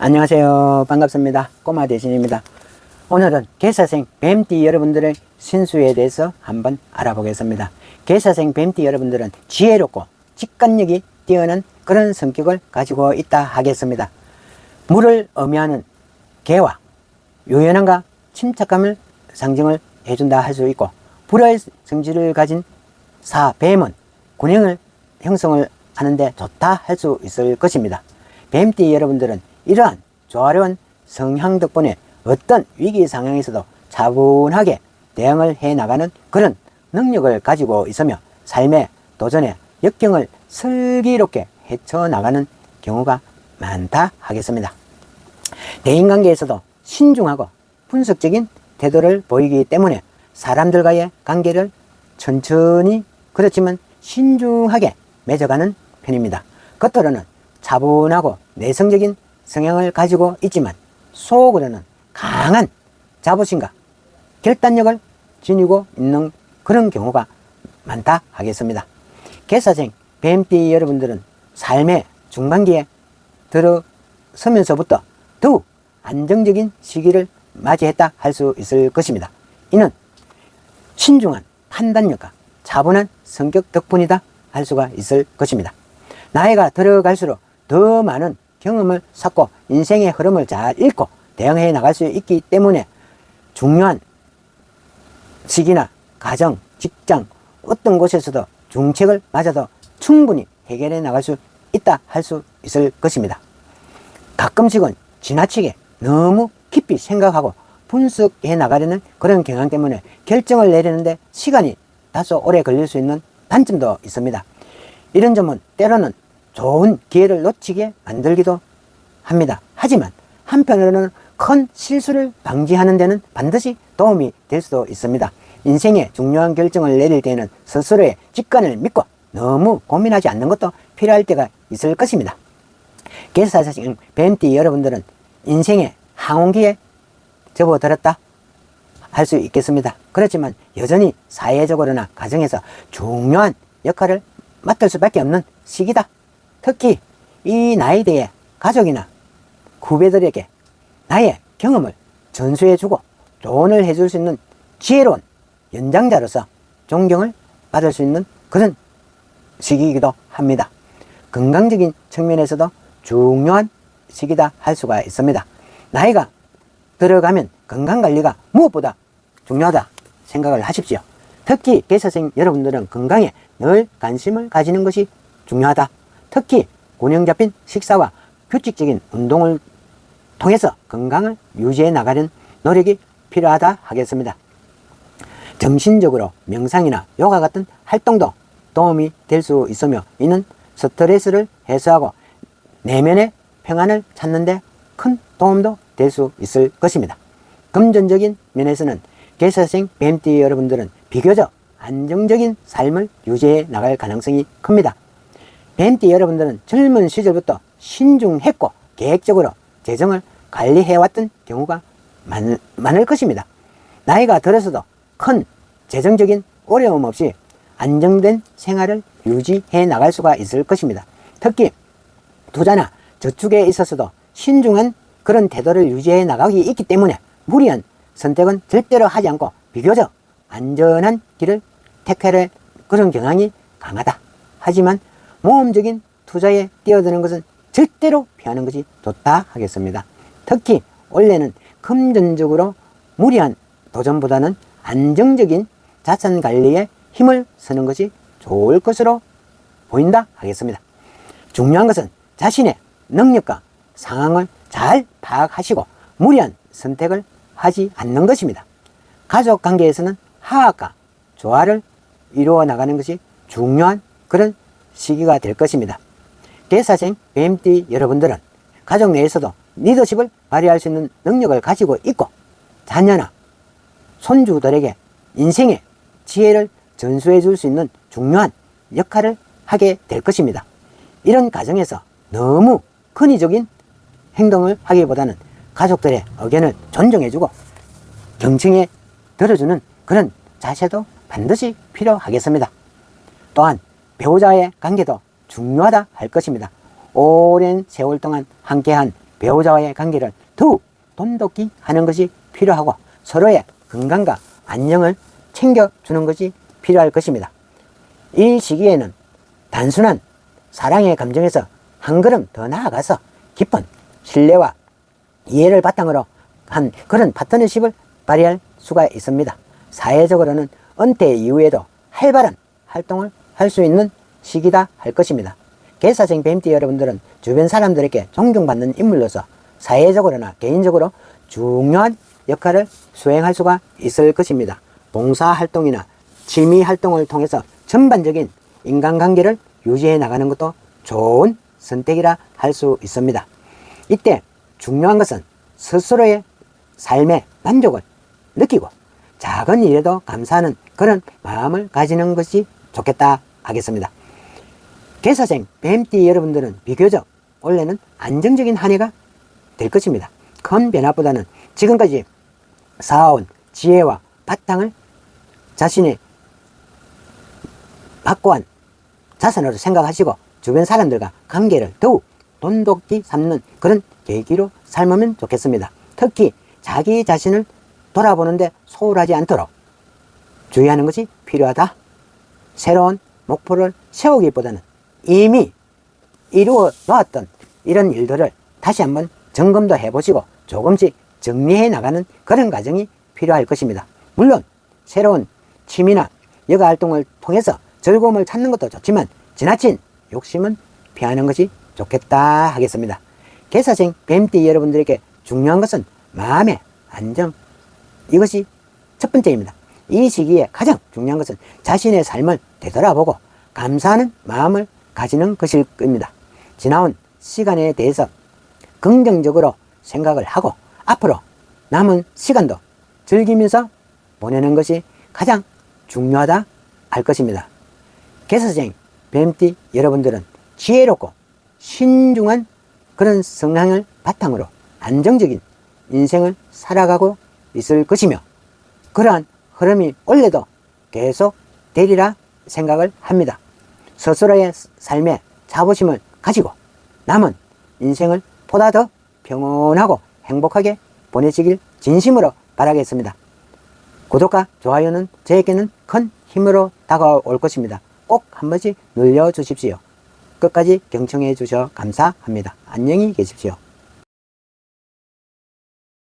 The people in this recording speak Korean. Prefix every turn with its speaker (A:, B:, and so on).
A: 안녕하세요. 반갑습니다. 꼬마 대신입니다. 오늘은 개사생 뱀띠 여러분들의 신수에 대해서 한번 알아보겠습니다. 개사생 뱀띠 여러분들은 지혜롭고 직관력이 뛰어난 그런 성격을 가지고 있다 하겠습니다. 물을 의미하는 개와 요연함과 침착함을 상징을 해준다 할 수 있고 불화의 성질을 가진 사 뱀은 군형을 형성을 하는데 좋다 할 수 있을 것입니다. 뱀띠 여러분들은 이러한 조화로운 성향 덕분에 어떤 위기 상황에서도 차분하게 대응을 해 나가는 그런 능력을 가지고 있으며 삶의 도전에 역경을 슬기롭게 헤쳐나가는 경우가 많다 하겠습니다. 대인관계에서도 신중하고 분석적인 태도를 보이기 때문에 사람들과의 관계를 천천히 그렇지만 신중하게 맺어가는 편입니다. 겉으로는 차분하고 내성적인 성향을 가지고 있지만 속으로는 강한 자부심과 결단력을 지니고 있는 그런 경우가 많다 하겠습니다. 개사생 뱀띠 여러분들은 삶의 중반기에 들어서면서부터 더욱 안정적인 시기를 맞이했다 할 수 있을 것입니다. 이는 신중한 판단력과 차분한 성격 덕분이다 할 수가 있을 것입니다. 나이가 들어갈수록 더 많은 경험을 쌓고 인생의 흐름을 잘 읽고 대응해 나갈 수 있기 때문에 중요한 시기나 가정, 직장, 어떤 곳에서도 중책을 맞아도 충분히 해결해 나갈 수 있다 할 수 있을 것입니다. 가끔씩은 지나치게 너무 깊이 생각하고 분석해 나가려는 그런 경향 때문에 결정을 내리는데 시간이 다소 오래 걸릴 수 있는 단점도 있습니다. 이런 점은 때로는 좋은 기회를 놓치게 만들기도 합니다. 하지만 한편으로는 큰 실수를 방지하는 데는 반드시 도움이 될 수도 있습니다. 인생의 중요한 결정을 내릴 때에는 스스로의 직관을 믿고 너무 고민하지 않는 것도 필요할 때가 있을 것입니다. 개사사신 뱀띠 여러분들은 인생의 항온기에 접어들었다 할 수 있겠습니다. 그렇지만 여전히 사회적으로나 가정에서 중요한 역할을 맡을 수밖에 없는 시기다. 특히 이 나이대에 가족이나 후배들에게 나의 경험을 전수해주고 조언을 해줄 수 있는 지혜로운 연장자로서 존경을 받을 수 있는 그런 시기이기도 합니다. 건강적인 측면에서도 중요한 시기다 할 수가 있습니다. 나이가 들어가면 건강관리가 무엇보다 중요하다 생각을 하십시오. 특히 개사생 여러분들은 건강에 늘 관심을 가지는 것이 중요하다. 특히 균형 잡힌 식사와 규칙적인 운동을 통해서 건강을 유지해 나가는 노력이 필요하다 하겠습니다. 정신적으로 명상이나 요가 같은 활동도 도움이 될 수 있으며 이는 스트레스를 해소하고 내면의 평안을 찾는데 큰 도움도 될 수 있을 것입니다. 금전적인 면에서는 개사생 뱀띠 여러분들은 비교적 안정적인 삶을 유지해 나갈 가능성이 큽니다. 뱀띠 여러분들은 젊은 시절부터 신중했고 계획적으로 재정을 관리해왔던 경우가 많, 많을 것입니다. 나이가 들어서도 큰 재정적인 어려움 없이 안정된 생활을 유지해 나갈 수가 있을 것입니다. 특히 투자나 저축에 있어서도 신중한 그런 태도를 유지해 나가기 있기 때문에 무리한 선택은 절대로 하지 않고 비교적 안전한 길을 택할 그런 경향이 강하다. 하지만 모험적인 투자에 뛰어드는 것은 절대로 피하는 것이 좋다 하겠습니다. 특히 원래는 금전적으로 무리한 도전보다는 안정적인 자산 관리에 힘을 쓰는 것이 좋을 것으로 보인다 하겠습니다. 중요한 것은 자신의 능력과 상황을 잘 파악하시고 무리한 선택을 하지 않는 것입니다. 가족 관계에서는 화합과 조화를 이루어 나가는 것이 중요한 그런 시기가 될 것입니다. 대사생 뱀띠 여러분들은 가족 내에서도 리더십을 발휘할 수 있는 능력을 가지고 있고 자녀나 손주들에게 인생의 지혜를 전수해 줄 수 있는 중요한 역할을 하게 될 것입니다. 이런 가정에서 너무 근위적인 행동을 하기보다는 가족들의 의견을 존중해주고 경청해 들어주는 그런 자세도 반드시 필요하겠습니다. 또한 배우자의 관계도 중요하다 할 것입니다. 오랜 세월 동안 함께한 배우자와의 관계를 더욱 돈독히 하는 것이 필요하고 서로의 건강과 안녕을 챙겨주는 것이 필요할 것입니다. 이 시기에는 단순한 사랑의 감정에서 한 걸음 더 나아가서 깊은 신뢰와 이해를 바탕으로 한 그런 파트너십을 발휘할 수가 있습니다. 사회적으로는 은퇴 이후에도 활발한 활동을 할 수 있는 시기다 할 것입니다. 개사생 뱀띠 여러분들은 주변 사람들에게 존경받는 인물로서 사회적으로나 개인적으로 중요한 역할을 수행할 수가 있을 것입니다. 봉사활동이나 취미활동을 통해서 전반적인 인간관계를 유지해 나가는 것도 좋은 선택이라 할 수 있습니다. 이때 중요한 것은 스스로의 삶의 만족을 느끼고 작은 일에도 감사하는 그런 마음을 가지는 것이 좋겠다 하겠습니다. 개사생 뱀띠 여러분들은 비교적 원래는 안정적인 한 해가 될 것입니다. 큰 변화보다는 지금까지 쌓아온 지혜와 바탕을 자신의 확고한 자산으로 생각하시고 주변 사람들과 관계를 더욱 돈독히 삼는 그런 계기로 삶으면 좋겠습니다. 특히 자기 자신을 돌아보는데 소홀하지 않도록 주의하는 것이 필요하다. 새로운 목표를 세우기보다는 이미 이루어 놓았던 이런 일들을 다시 한번 점검도 해보시고 조금씩 정리해 나가는 그런 과정이 필요할 것입니다. 물론 새로운 취미나 여가 활동을 통해서 즐거움을 찾는 것도 좋지만 지나친 욕심은 피하는 것이 좋겠다 하겠습니다. 개사생 뱀띠 여러분들에게 중요한 것은 마음의 안정 이것이 첫 번째입니다. 이 시기에 가장 중요한 것은 자신의 삶을 되돌아보고 감사하는 마음을 가지는 것일 겁니다. 지나온 시간에 대해서 긍정적으로 생각을 하고 앞으로 남은 시간도 즐기면서 보내는 것이 가장 중요하다 할 것입니다. 개사생 뱀띠 여러분들은 지혜롭고 신중한 그런 성향을 바탕으로 안정적인 인생을 살아가고 있을 것이며 그러한 흐름이 원래도 계속 되리라 생각을 합니다. 스스로의 삶에 자부심을 가지고 남은 인생을 보다 더 평온하고 행복하게 보내시길 진심으로 바라겠습니다. 구독과 좋아요는 저에게는 큰 힘으로 다가올 것입니다. 꼭 한 번씩 눌러주십시오. 끝까지 경청해 주셔 감사합니다. 안녕히 계십시오.